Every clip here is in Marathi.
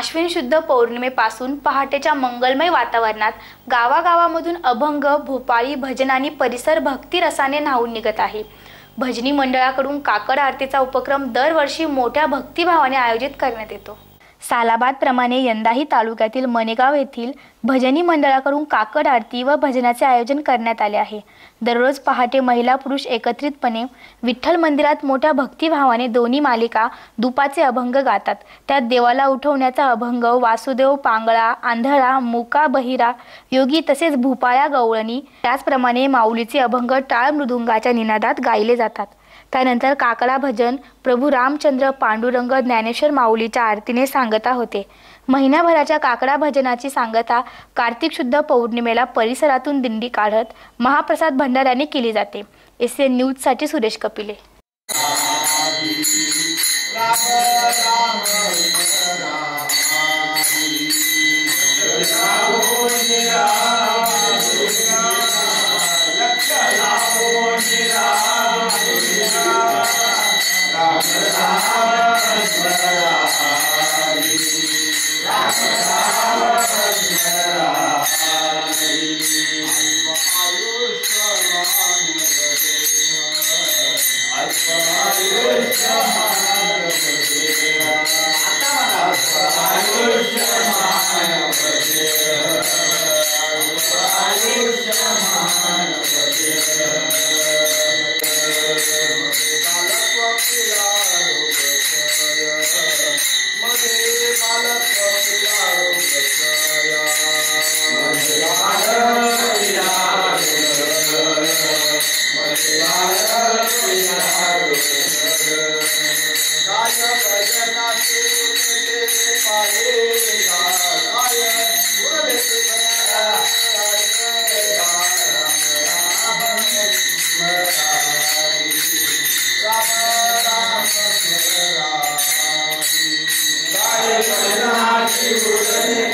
आश्विन शुद्ध पौर्णिमेपासून पहाटेच्या मंगलमय वातावरणात गावागावामधून अभंग भोपाळी भजन आणि परिसर भक्तिरसाने न्हावून निघत आहे. भजनी मंडळाकडून काकड आरतीचा उपक्रम दरवर्षी मोठ्या भक्तिभावाने आयोजित करण्यात येतो. सालाबादप्रमाणे यंदाही तालुक्यातील मनेगाव येथील भजनी मंडळाकडून काकड आरती व भजनाचे आयोजन करण्यात आले आहे. दररोज पहाटे महिला पुरुष एकत्रितपणे विठ्ठल मंदिरात मोठ्या भक्तिभावाने दोन्ही मालिका दुपाचे अभंग गातात. त्यात देवाला उठवण्याचा अभंग वासुदेव पांगळा आंधळा मुका बहिरा योगी तसेच भूपाळा गवळणी त्याचप्रमाणे माऊलीचे अभंग टाळ मृदुंगाच्या निनादात गायले जातात. त्यानंतर काकडा भजन प्रभू रामचंद्र पांडुरंग ज्ञानेश्वर माऊलीच्या आरतीने सांगता होते. महिन्याभराच्या काकडा भजनाची सांगता कार्तिक शुद्ध पौर्णिमेला परिसरातून दिंडी काढत महाप्रसाद भंडाऱ्याने केली जाते. एस ए न्यूजसाठी सुरेश कपिले. Amen.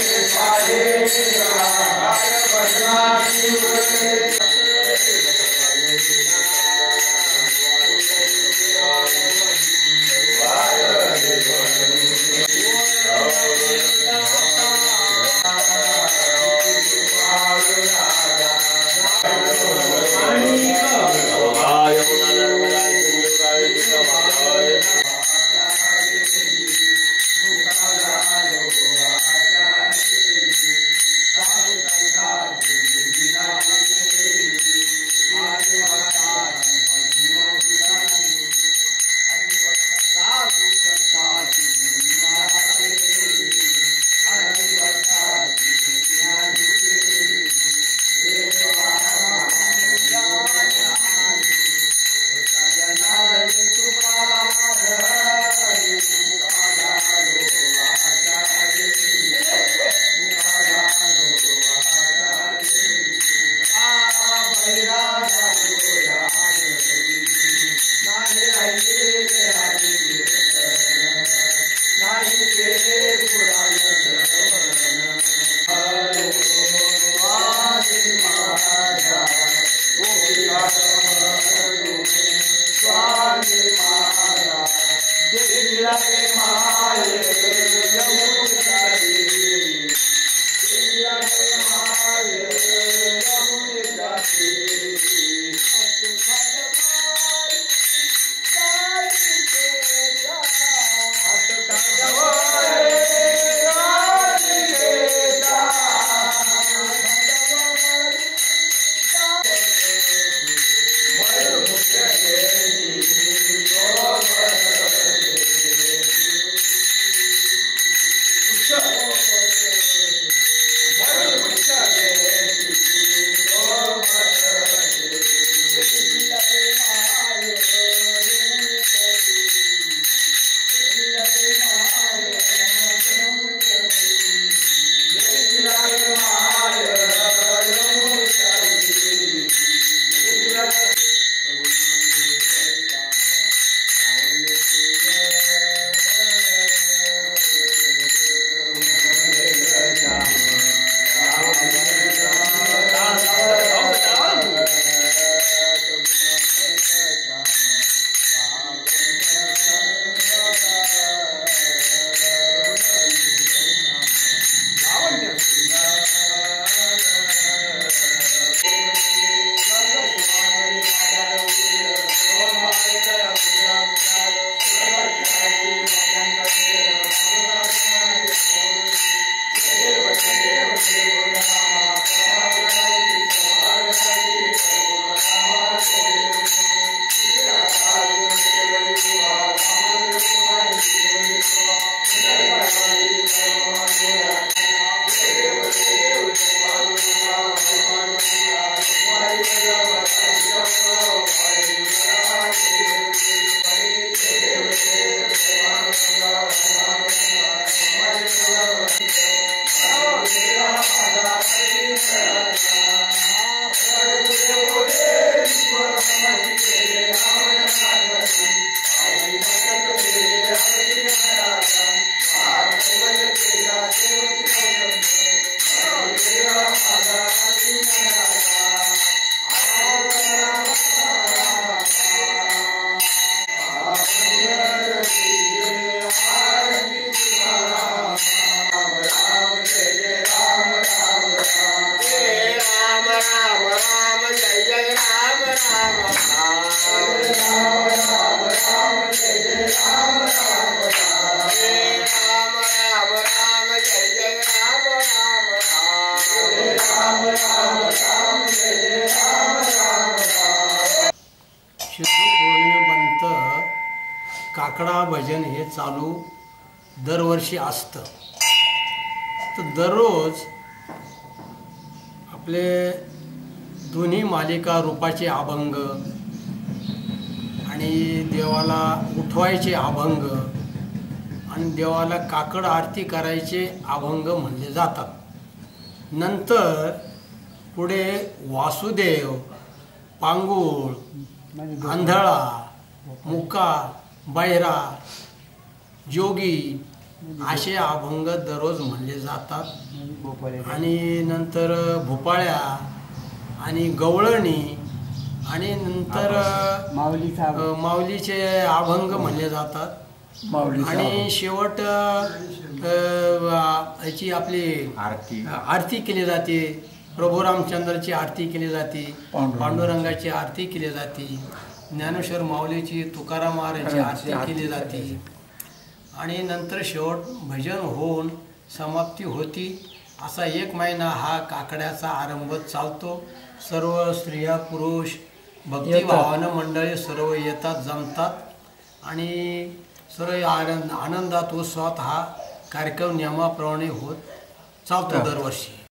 काकडा भजन हे चालू दरवर्षी असतं. तर दररोज आपले दोन्ही मालिका रूपाचे अभंग आणि देवाला उठवायचे अभंग आणि देवाला काकड आरती करायचे अभंग म्हणले जातात. नंतर पुढे वासुदेव पांगुळ आंधळा मुका बैरा जोगी असे अभंग दररोज म्हणले जातात. आणि नंतर भोपाळ्या आणि गवळणी आणि नंतर माऊलीचा माऊलीचे अभंग. म्हणले जातात. आणि शेवट याची आपली आरती. आरती केली जाते. प्रभू रामचंद्राची आरती केली जाते. पांडुरंग. पांडुरंगाची आरती केली जाते. ज्ञानेश्वर माऊलीची तुकाराम महाराजांची आरती केली जाते. आणि नंतर शेवट भजन होऊन समाप्ती होती. असा एक महिना हा काकड्याचा आरंभ चालतो. सर्व स्त्रिया पुरुष भक्तिभावानं मंडळी सर्व येतात जमतात. आणि सर्व आनंद आनंदात उत्सवात हा कार्यक्रम नियमाप्रमाणे होत चालतो दरवर्षी.